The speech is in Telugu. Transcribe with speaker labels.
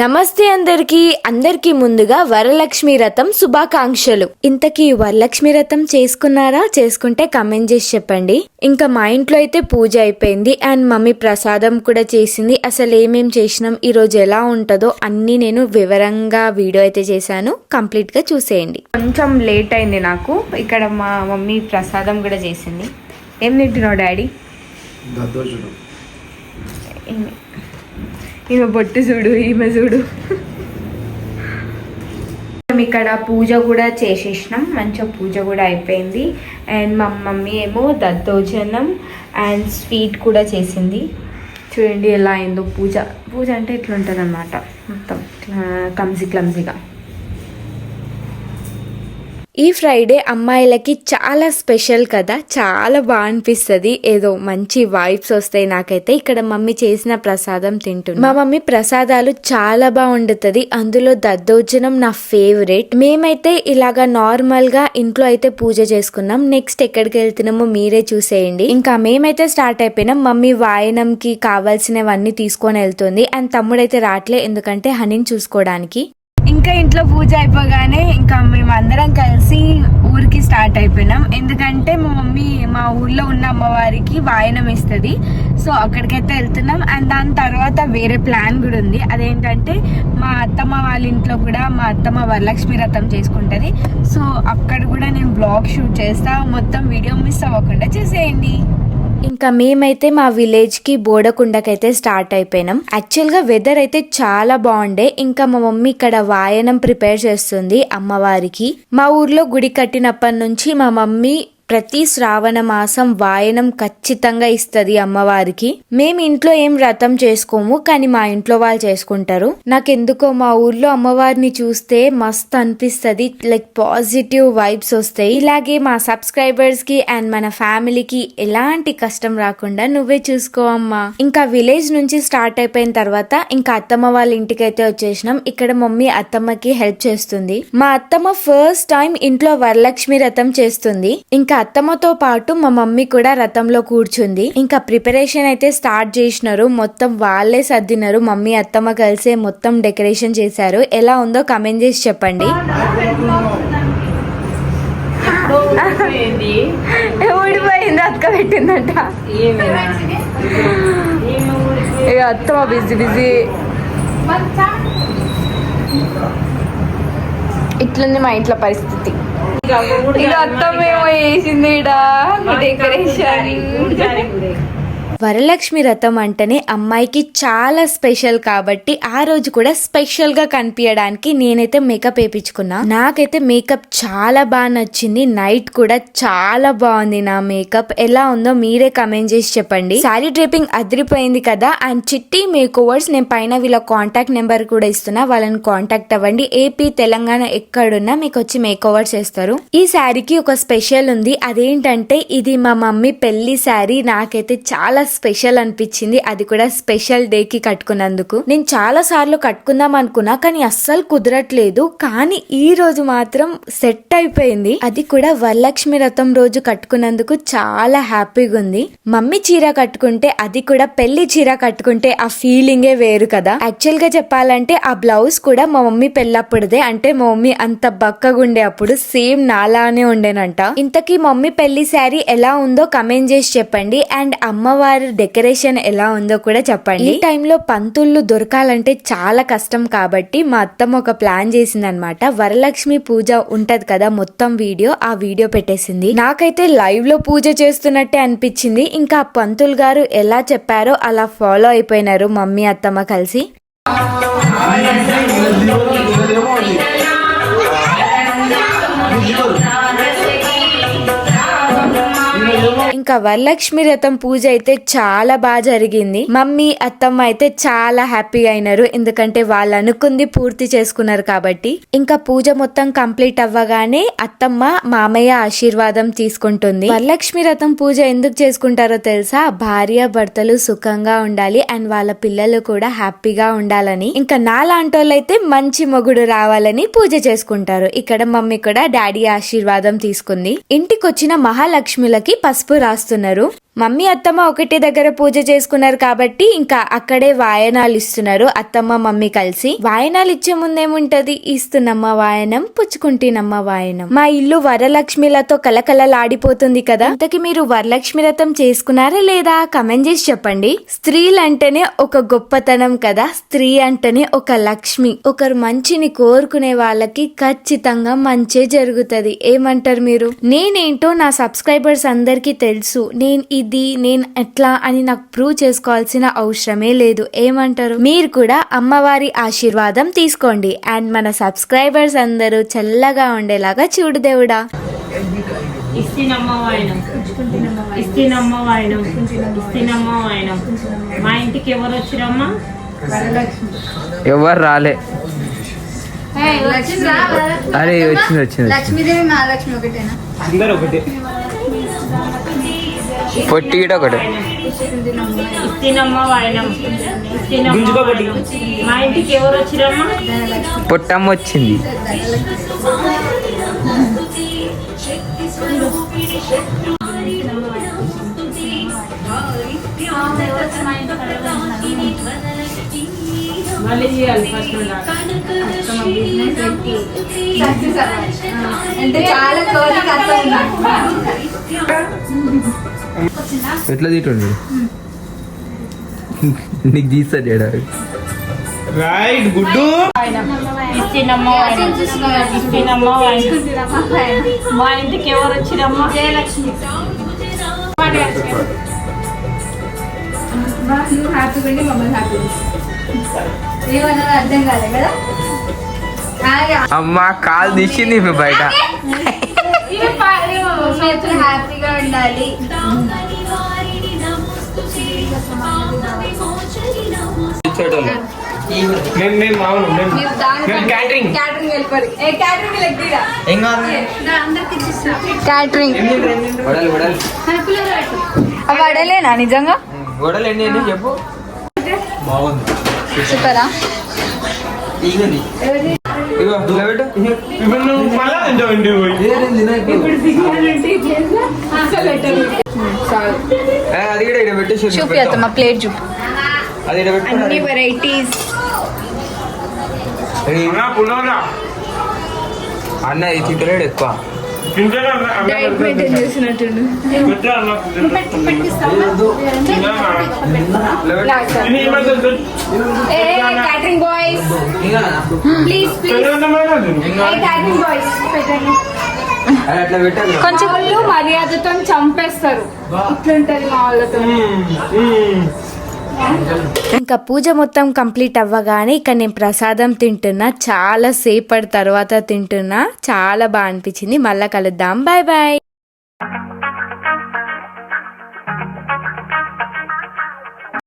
Speaker 1: నమస్తే అందరికి అందరికి ముందుగా వరలక్ష్మి రథం శుభాకాంక్షలు. ఇంతకీ వరలక్ష్మి రథం చేసుకున్నారా? చేసుకుంటే కమెంట్ చేసి చెప్పండి. ఇంకా మా ఇంట్లో అయితే పూజ అయిపోయింది. అండ్ మమ్మీ ప్రసాదం కూడా చేసింది. అసలు ఏమేం చేసినాం ఈ రోజు ఎలా ఉంటుందో అన్ని నేను వివరంగా వీడియో అయితే చేశాను. కంప్లీట్గా చూసేయండి. కొంచెం లేట్ అయింది నాకు. ఇక్కడ మా మమ్మీ ప్రసాదం కూడా చేసింది. ఏం తింటున్నావు డాడీ? ఈమె బొట్టు చూడు ఈమె చూడు. మేము ఇక్కడ పూజ కూడా చేసేసినాం మంచిగా పూజ కూడా అయిపోయింది. అండ్ మా మమ్మీ ఏమో దద్దోజనం అండ్ స్వీట్ కూడా చేసింది. చూడండి ఎలా అయిందో పూజ. పూజ అంటే ఇట్లా ఉంటుంది అనమాట మొత్తం క్లమ్జీ క్లమ్జీగా. ఈ ఫ్రైడే అమ్మాయిలకి చాలా స్పెషల్ కదా. చాలా బాగా అనిపిస్తుంది ఏదో మంచి వైబ్స్ వస్తాయి నాకైతే. ఇక్కడ మమ్మీ చేసిన ప్రసాదం తింటుంది మా మమ్మీ ప్రసాదాలు చాలా బాగుండుతుంది. అందులో దద్దోజనం నా ఫేవరెట్. మేమైతే ఇలాగా నార్మల్గా ఇంట్లో అయితే పూజ చేసుకున్నాం. నెక్స్ట్ ఎక్కడికి వెళ్తున్నామో మీరే చూసేయండి. ఇంకా మేమైతే స్టార్ట్ అయిపోయినాం. మమ్మీ వాయనంకి కావాల్సినవన్నీ తీసుకొని వెళ్తుంది. అండ్ తమ్ముడైతే రావట్లే ఎందుకంటే హనీని చూసుకోవడానికి. ఇంకా ఇంట్లో పూజ అయిపోగానే ఇంకా మేము అందరం కలిసి ఊరికి స్టార్ట్ అయిపోయినాం. ఎందుకంటే మా మమ్మీ మా ఊర్లో ఉన్న అమ్మవారికి వాయనం ఇస్తుంది. సో అక్కడికైతే వెళ్తున్నాం. అండ్ దాని తర్వాత వేరే ప్లాన్ కూడా ఉంది. అదేంటంటే మా అత్తమ్మ వాళ్ళ ఇంట్లో కూడా మా అత్తమ్మ వరలక్ష్మి రథం చేసుకుంటుంది. సో అక్కడ కూడా నేను బ్లాగ్ షూట్ చేస్తా. మొత్తం వీడియో మిస్ అవ్వకుండా చేసేయండి. ఇంకా మేమైతే మా విలేజ్కి బోడకుండకైతే స్టార్ట్ అయిపోయినాం. యాక్చువల్గా వెదర్ అయితే చాలా బాగుండే. ఇంకా మా మమ్మీ ఇక్కడ వాయనం ప్రిపేర్ చేస్తుంది అమ్మవారికి. మా ఊర్లో గుడి కట్టినప్పటి నుంచి మా మమ్మీ ప్రతి శ్రావణ మాసం వాయనం ఖచ్చితంగా ఇస్తుంది అమ్మవారికి. మేము ఇంట్లో ఏం వ్రతం చేసుకోము కానీ మా ఇంట్లో వాళ్ళు చేసుకుంటారు. నాకెందుకో మా ఊర్లో అమ్మవారిని చూస్తే మస్త్ అనిపిస్తుంది లైక్ పాజిటివ్ వైబ్స్ వస్తాయి. ఇలాగే మా సబ్స్క్రైబర్స్కి అండ్ మన ఫ్యామిలీకి ఎలాంటి కష్టం రాకుండా నువ్వే చూసుకో అమ్మా. ఇంకా విలేజ్ నుంచి స్టార్ట్ అయిపోయిన తర్వాత ఇంకా అత్తమ్మ వాళ్ళ ఇంటికి అయితే వచ్చేసినాం. ఇక్కడ మమ్మీ అత్తమ్మకి హెల్ప్ చేస్తుంది. మా అత్తమ్మ ఫస్ట్ టైం ఇంట్లో వరలక్ష్మి రథం చేస్తుంది. ఇంకా అత్తమ్మతో పాటు మా మమ్మీ కూడా రథంలో కూర్చుంది. ఇంకా ప్రిపరేషన్ అయితే స్టార్ట్ చేసినారు. మొత్తం వాళ్ళే సర్దినారు. మమ్మీ అత్తమ్మ కలిసే మొత్తం డెకరేషన్ చేశారు. ఎలా ఉందో కమెంట్ చేసి చెప్పండి. ఊడిపోయింది? అక్క పెట్టిందంట. ఇక అత్తమ్మ బిజీ బిజీ. ఇట్లుంది మా ఇంట్లో పరిస్థితి. ఇక అత్తమ్మ ఏమో వేసింది డెకరేషన్ వరలక్ష్మి రథం అంటేనే అమ్మాయికి చాలా స్పెషల్ కాబట్టి ఆ రోజు కూడా స్పెషల్గా కనిపించడానికి నేనైతే మేకప్ వేయించుకున్నా నాకైతే మేకప్ చాలా బాగా నచ్చింది. నైట్ కూడా చాలా బాగుంది నా మేకప్. ఎలా ఉందో మీరే కమెంట్ చేసి చెప్పండి. సారీ డ్రేపింగ్ అదిరిపోయింది కదా? అండ్ చిట్టి మేక్ ఓవర్స్ నేను పైన వీళ్ళ కాంటాక్ట్ నెంబర్ కూడా ఇస్తున్నా. వాళ్ళని కాంటాక్ట్ అవ్వండి. ఏపీ తెలంగాణ ఎక్కడున్నా మీకు వచ్చి మేక్ ఓవర్స్ చేస్తారు. ఈ శారీకి ఒక స్పెషల్ ఉంది. అదేంటంటే ఇది మా మమ్మీ పెళ్ళి శారీ నాకైతే చాలా స్పెషల్ అనిపించింది. అది కూడా స్పెషల్ డే కి కట్టుకున్నందుకు. నేను చాలా సార్లు కట్టుకుందాం అనుకున్నా కానీ అస్సలు కుదరట్లేదు. కానీ ఈ రోజు మాత్రం సెట్ అయిపోయింది. అది కూడా వరలక్ష్మి రథం రోజు కట్టుకున్నందుకు చాలా హ్యాపీగా ఉంది. మమ్మీ చీర కట్టుకుంటే అది కూడా పెళ్ళి చీర కట్టుకుంటే ఆ ఫీలింగే వేరు కదా. యాక్చువల్గా చెప్పాలంటే ఆ బ్లౌజ్ కూడా మా మమ్మీ పెళ్ళప్పుడుదే. అంటే మా మమ్మీ అంత బక్కగుండే అప్పుడు సేమ్ నాలానే ఉండేనంట. ఇంతకీ మమ్మీ పెళ్ళి శారీ ఎలా ఉందో కమెంట్ చేసి చెప్పండి. అండ్ అమ్మవారి డెకరేషన్ ఎలా ఉందో కూడా చెప్పండి. ఈ టైంలో పంతుళ్ళు దొరకాలంటే చాలా కష్టం కాబట్టి మా అత్తమ్మ ఒక ప్లాన్ చేసింది అనమాట వరలక్ష్మి పూజ ఉంటది కదా మొత్తం వీడియో ఆ వీడియో పెట్టేసింది. నాకైతే లైవ్లో పూజ చేస్తున్నట్టే అనిపించింది. ఇంకా పంతులు గారు ఎలా చెప్పారో అలా ఫాలో అయిపోయినారు మమ్మీ అత్తమ్మ కలిసి. ఇంకా వరలక్ష్మి రథం పూజ అయితే చాలా బాగా జరిగింది. మమ్మీ అత్తమ్మ అయితే చాలా హ్యాపీ అయినారు. ఎందుకంటే వాళ్ళు అనుకుంది పూర్తి చేసుకున్నారు కాబట్టి. ఇంకా పూజ మొత్తం కంప్లీట్ అవ్వగానే అత్తమ్మ మామయ్య ఆశీర్వాదం తీసుకుంటుంది. వరలక్ష్మి రథం పూజ ఎందుకు చేసుకుంటారో తెలుసా? భార్య భర్తలు సుఖంగా ఉండాలి అండ్ వాళ్ళ పిల్లలు కూడా హ్యాపీగా ఉండాలని. ఇంకా నాలాంటి వాళ్ళైతే మంచి మొగుడు రావాలని పూజ చేసుకుంటారు. ఇక్కడ మమ్మీ కూడా డాడీ ఆశీర్వాదం తీసుకుంది. ఇంటికొచ్చిన మహాలక్ష్మిలకి పసుపు రాస్తున్నారు. మమ్మీ అత్తమ్మ ఒకటి దగ్గర పూజ చేసుకున్నారు కాబట్టి ఇంకా అక్కడే వాయనాలు ఇస్తున్నారు. అత్తమ్మ మమ్మీ కలిసి వాయనాలు ఇచ్చే ముందేముంటది ఇస్తున్నమ్మ వాయనం పుచ్చుకుంటేనమ్మ వాయనం. మా ఇల్లు వరలక్ష్మిలతో కలకలలాడిపోతుంది కదా? అంతకి మీరు వరలక్ష్మి రథం చేసుకున్నారా లేదా? కమెంట్ చేసి చెప్పండి. స్త్రీలంటేనే ఒక గొప్పతనం కదా? స్త్రీ అంటేనే ఒక లక్ష్మి. ఒకరు మంచిని కోరుకునే వాళ్ళకి ఖచ్చితంగా మంచే జరుగుతుంది. ఏమంటారు మీరు? నేనేంటో నా సబ్స్క్రైబర్స్ అందరికీ తెలుసు. నేను ఇది నేను ఎట్లా అని నాకు ప్రూవ్ చేసుకోవాల్సిన అవసరమే లేదు. ఏమంటారు? మీరు కూడా అమ్మవారి ఆశీర్వాదం తీసుకోండి. అండ్ మన సబ్స్క్రైబర్స్ అందరూ చల్లగా ఉండేలాగా చూడు దేవుడా.
Speaker 2: మా ఇంటికి ఎవరు వచ్చిరమ్మా?
Speaker 3: ఎవరు రాలే.
Speaker 4: వచ్చిందా
Speaker 3: అరే వచ్చింది వచ్చింది వచ్చింది.
Speaker 4: లక్ష్మీదేవి మహాలక్ష్మి ఒకటేనా?
Speaker 5: అందరు ఒకటే.
Speaker 2: ఇంటికి ఎవరు వచ్చిరమ్మా?
Speaker 3: పొట్టమ్మ వచ్చింది.
Speaker 2: మళ్ళీ చేయాలి ఫస్ట్
Speaker 4: సక్సెస్ అంటే చాలా కోరిక అర్థం
Speaker 3: ఎట్లా తింటుండు? నీకు తీస్తాడు ఏడా?
Speaker 5: రైట్ గుడ్డు.
Speaker 2: ఇస్తినమ్మ వాయనం ఇస్తినమ్మ వాయనం మా ఇంటికి ఎవరు వచ్చిరమ్మా?
Speaker 4: జయలక్ష్మి. నువ్వు హ్యాపీగా ఉండి మమ్మల్ని హ్యాపీ ఏమన్నా అర్థం కాలే కదా? ఆగే.
Speaker 3: అమ్మ కాలు తీసింది బయట.
Speaker 4: ఇవి హ్యాపీగా ఉండాలి.
Speaker 5: నేను నేను మామూలు నేను
Speaker 4: మీరు దాని
Speaker 5: నేను క్యాటరింగ్
Speaker 4: క్యాటరింగ్ వెళ్ళిపోయి ఏ క్యాటరింగ్ లెగ్గిరా అందరికి ఇచ్చిస్తా. క్యాటరింగ్
Speaker 3: వడలు వడలు.
Speaker 4: అవి అడలేనా నిజంగా?
Speaker 3: వడలు ఎన్ని ఎన్ని చెప్పు. బాగుంది.
Speaker 4: సూపరా?
Speaker 3: ఇగో ఇలా పెట్టు.
Speaker 5: ఇప్పుడు నువ్వు మళ్ళా తింటావు ఇంటికి పోయి
Speaker 3: అది కూడా ఇక్కడ పెట్టేసి
Speaker 4: చూపి అత్తమ్మ ప్లేట్ చూపి.
Speaker 3: అది ఇక్కడ
Speaker 4: అన్ని వెరైటీస్
Speaker 3: అది
Speaker 5: అన్నా పుల్లవరా
Speaker 3: అన్న ఇది తింటలేడు ఎక్కువ.
Speaker 4: Diet maintain చేసినట్టుండు. Catering boys please. Catering boys పెట్టండి. కొంచెం వాళ్ళు మర్యాదతో చంపేస్తారు. ఇట్లుంటది మా వాళ్ళతో.
Speaker 1: ఇంకా పూజ మొత్తం కంప్లీట్ అవ్వగానే ఇక్కడ నేను ప్రసాదం తింటున్నా. చాలా సేపటి తర్వాత తింటున్నా. చాలా బాగా అనిపించింది. మళ్ళీ కలుద్దాం. Bye bye.